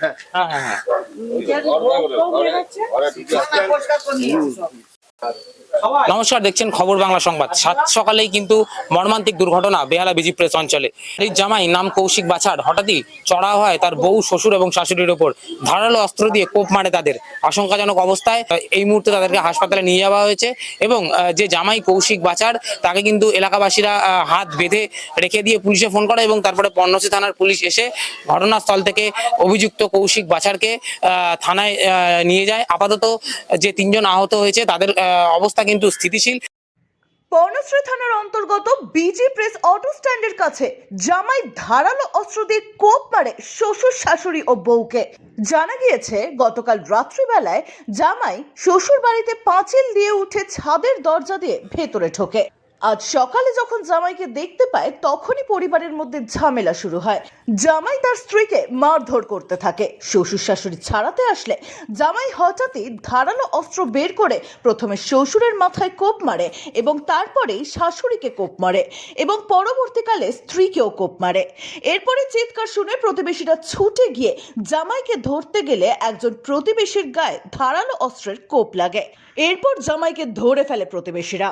হ্যাঁ হ্যাঁ হ্যাঁ। নমস্কার দেখছেন খবর বাংলা সংবাদ। সাত সকালেই কিন্তু মর্মান্তিক দুর্ঘটনা বেহালা বিজি প্রেস অঞ্চলে। এই জামাই নাম কৌশিক বাছার হঠাৎই চড়া হয় তার বউ শ্বশুর এবং শাশুড়ির ওপর। ধারালো অস্ত্র দিয়ে কোপ মারে তাদের। আশঙ্কাজনক অবস্থায় এই মুহূর্তে তাদেরকে হাসপাতালে নিয়ে যাওয়া হয়েছে এবং যে জামাই কৌশিক বাছার তাকে কিন্তু এলাকাবাসীরা হাত বেঁধে রেখে দিয়ে পুলিশে ফোন করে এবং তারপরে পর্ণসী থানার পুলিশ এসে ঘটনাস্থল থেকে অভিযুক্ত কৌশিক বাছারকে আহ, থানায় আহ, নিয়ে যায়। আপাতত যে তিনজন আহত হয়েছে তাদের আহ, অবস্থা কিন্তু স্থিতিশীল। পর্ণশ্রী থানার অন্তর্গত বিজি প্রেস অটো স্ট্যান্ডের কাছে জামাই ধারালো অস্ত্র দিয়ে কোপ মারে শ্বশুর, শাশুড়ি ও বউকে। জানা গিয়েছে, গতকাল রাত্রিবেলায় জামাই শ্বশুর বাড়িতে পাঁচিল দিয়ে উঠে ছাদের দরজা দিয়ে ভেতরে ঢোকে। আজ সকালে যখন জামাইকে দেখতে পায়, তখনই পরিবারের মধ্যে ঝামেলা শুরু হয়। জামাই তার স্ত্রীকে মারধর করতে থাকে। শ্বশুর শাশুড়ি ছাড়াতে আসলে জামাই হঠাৎই ধারালো অস্ত্র বের করে প্রথমে শ্বশুরের মাথায় কোপ মারে এবং তারপরেই শাশুড়িকে কোপ মারে এবং পরবর্তীকালে স্ত্রীকেও কোপ মারে। এরপরে চিৎকার শুনে প্রতিবেশীরা ছুটে গিয়ে জামাইকে ধরতে গেলে একজন প্রতিবেশীর গায়ে ধারালো অস্ত্রের কোপ লাগে। এরপর জামাইকে ধরে ফেলে প্রতিবেশীরা।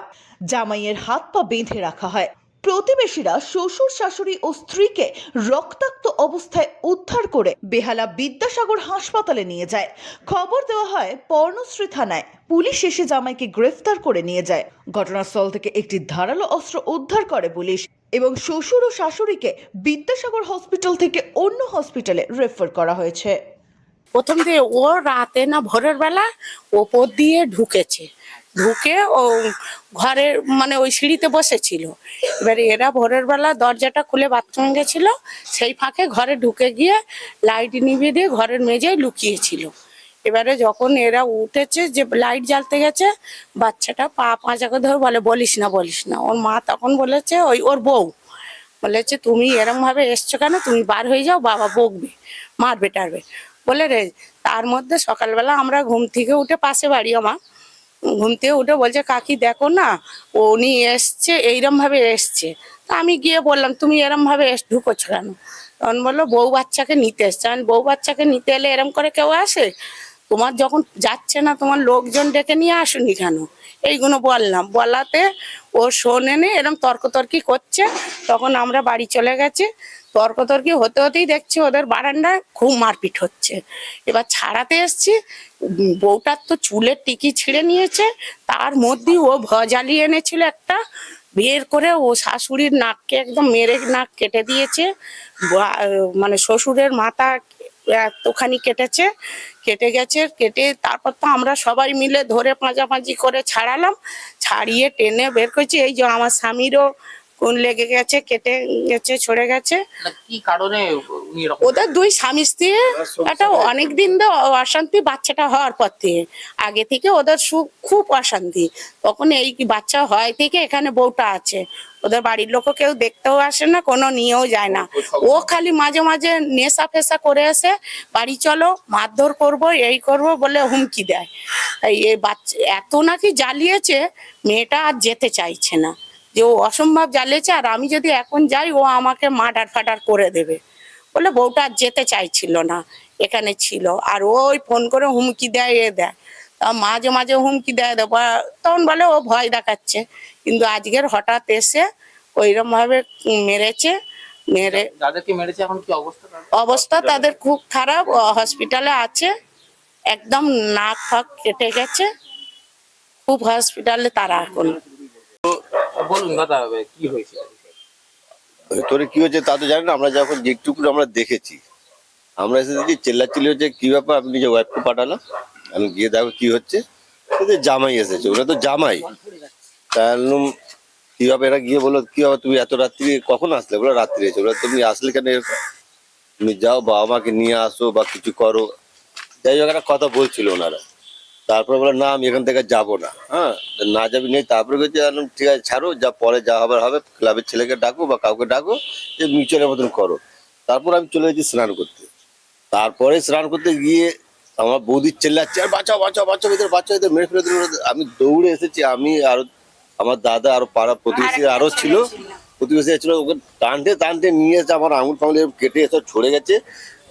জামাইয়ের হাত পা বেঁধে রাখা হয়। প্রতিবেশীরা শ্বশুর, শাশুড়ি ও স্ত্রীকে রক্তাক্ত অবস্থায় উদ্ধার করে বেহালা বিদ্যাসাগর হাসপাতালে নিয়ে যায়। খবর দেওয়া হয়, পর্ণশ্রী থানায় পুলিশ এসে জামাইকে গ্রেফতার করে নিয়ে যায়। ঘটনাস্থল থেকে একটি ধারালো অস্ত্র উদ্ধার করে পুলিশ এবং শ্বশুর ও শাশুড়িকে বিদ্যাসাগর হসপিটাল থেকে অন্য হসপিটালে রেফার করা হয়েছে। প্রথম দিয়ে ও রাতে না ভোরের বেলা ওপর দিয়ে ঢুকেছে। ঢুকে ও ঘরে মানে ওই সিঁড়িতে বসেছিল। এবারে এরা ভোরের বেলা দরজাটা খুলে বাথরুমে গেছিল, সেই ফাঁকে ঘরে ঢুকে গিয়ে লাইট নিভিয়ে দিয়ে ঘরের মেঝেই লুকিয়েছিল। এবারে যখন এরা উঠেছে যে লাইট জ্বালতে গেছে, বাচ্চাটা পা পাঁচাকে ধরে বলে, বলিস না বলিস না। ওর মা তখন বলেছে, ওই ওর বউ। বলেছে, তুমি এরম ভাবে এসছো কেন? তুমি বার হয়ে যাও, বাবা বকবে, মারবে, টারবে। বলে রে, তার মধ্যে সকালবেলা আমরা ঘুম থেকে উঠে পাশে বাড়ি আমার ঘুম থেকে উঠে বলছে, কাকি দেখো না, উনি এসছে, এইরম ভাবে এসছে। তা আমি গিয়ে বললাম, তুমি এরম ভাবে এস, ঢুকোছো কেন? তখন বলল, বউ বাচ্চাকে নিতে এসছে। আমি বউ বাচ্চাকে নিতে এলে এরম করে কেউ আসে? তোমার যখন যাচ্ছে না, তোমার লোকজন ডেকে নিয়ে আসুনি কেন? এইগুলো বললাম। বলাতে ও শোনেনি এরম তর্কতর্কি করছে। তখন আমরা বাড়ি চলে গেছি। তর্কতর্কি হতে হতেই দেখছি ওদের বারান্দায় খুব মারপিট হচ্ছে। এবার ছাড়াতে এসছি, বউটার তো চুলের টিকি ছিঁড়ে নিয়েছে, তার মধ্যেই ও ভজালি এনেছিল একটা, বের করে ও শাশুড়ির নাককে একদম মেরে নাক কেটে দিয়েছে মানে শ্বশুরের মাথা এতখানি কেটেছে, কেটে গেছে, কেটে তারপর তো আমরা সবাই মিলে ধরে পাঁচাপাঁচি করে ছাড়ালাম, ছাড়িয়ে টেনে বের করেছি, এই যে আমার স্বামীরও কোন লেগে গেছে কেটে গেছে ছড়ে গেছে। কি কারণে ওদের দুই স্বামী স্ত্রী একটা অনেক দিন তো অশান্তি বাচ্চাটা হওয়ার পর থেকে। আগে থেকে ওদের সুখ খুব অশান্তি। তখন এই বাচ্চা হয় থেকে এখানে বউটা আছে। ওদের বাড়ির লোকও কেউ দেখতেও আসে না কোনো নিয়েও যায় না। ও খালি মাঝে মাঝে নেশা ফেসা করে এসে বাড়ি চলো মারধর করব এই করব বলে হুমকি দেয়। তাই এই বাচ্চা এত নাকি জ্বালিয়েছে মেয়েটা আর যেতে চাইছে না। যে ও অসম্ভব জ্বালিয়েছে আর আমি যদি এখন যাই ও আমাকে মার্ডার ফাটার করে দেবে। বলে বউটা আর যেতে চাইছিল না এখানে ছিল। আর ওই ফোন করে হুমকি দেয় এ দেয়। তা মাঝে মাঝে হুমকি দেয় দেয় বা- তখন বলে ও ভয় দেখাচ্ছে। কিন্তু আজকের হঠাৎ এসে ওইরকম ভাবে মেরেছে মেরে যাদেরকে মেরেছে এখন কি অবস্থা? অবস্থা তাদের খুব খারাপ হসপিটালে আছে। একদম নাক ফাক কেটে গেছে। খুব হসপিটালে তারা এখন বলুন দাদা কি হয়েছে? ভেতরে কি হয়েছে তা তো জানি না, আমরা যখন যেটুকু আমরা দেখেছি। আমরা এসে দেখি চেল্লাচিল্লি হচ্ছে, কি ব্যাপার? আপনি নিজে ওয়াইফকে পাঠালাম আমি গিয়ে দেখো কি হচ্ছে। জামাই এসেছে, ওরা তো জামাই। তাহলে কি হবে এরা গিয়ে বলল, কি হবে তুমি এত রাত্রি কখন আসলে? বলো রাত্রি এসে ওরা তুমি আসলে কেন তুমি যাও বাবা মাকে নিয়ে আসো বা কিছু করো। যাই হোক, একটা কথা বলছিল ওনারা। তারপরে বলে না আমি এখান থেকে যাব না। হ্যাঁ না যাবি নেই। তারপরে গেছে ঠিক আছে ছাড়ো যা পরে যা হবার হবে ক্লাবের ছেলেকে ডাকো বা কাউকে ডাকো যে মিউচুয়ালের মতন করো। তারপর আমি চলে গেছি স্নান করতে। তারপরে স্নান করতে গিয়ে আমার বৌদির চেল্লাচ্ছে আর বাঁচাও বাঁচাও বাচ্চা ভিতরে বাচ্চা ভিতরে মেরে ফেলে আমি দৌড়ে এসেছি আমি আর আমার দাদা আরও পাড়া প্রতিবেশী আরও ছিল প্রতিবেশী ছিল ওকে টানতে টানতে নিয়ে এসে আমার আঙুল ফাঙুল কেটে এসব ছড়ে গেছে।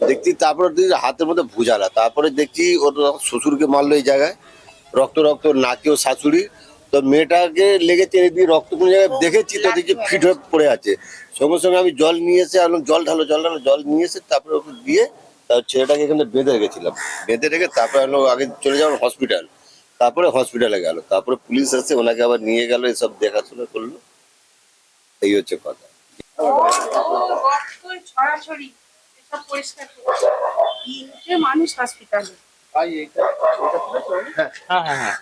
দেখছি তারপরে দেখছি হাতের মধ্যে ভুজালা। তারপরে দেখছি ওর শ্বশুরকে মারলো এই জায়গায়। রক্ত রক্ত নাকেও শাশুড়ি। তো মেয়েটাকে লেগেছে এদিকে রক্ত কোনো জায়গায় দেখেছি তো দেখছি ফিট হয়ে পড়ে আছে। সঙ্গে সঙ্গে আমি জল নিয়ে এসে আনলাম জল ঢালো জল ঢালো জল নিয়ে এসে তারপরে ওকে দিয়ে তার ছেলেটাকে এখানে বেঁধে রেখেছিলাম। বেঁধে রেখে তারপরে হলো আগে চলে যাওয়ার হসপিটাল। তারপরে হসপিটালে গেল। তারপরে পুলিশ এসে ওনাকে আবার নিয়ে গেল এসব দেখাশোনা করল। এই হচ্ছে কথা। এসব পরিষ্কার তিনটে মানুষ হসপিটালে হ্যাঁ হ্যাঁ হ্যাঁ।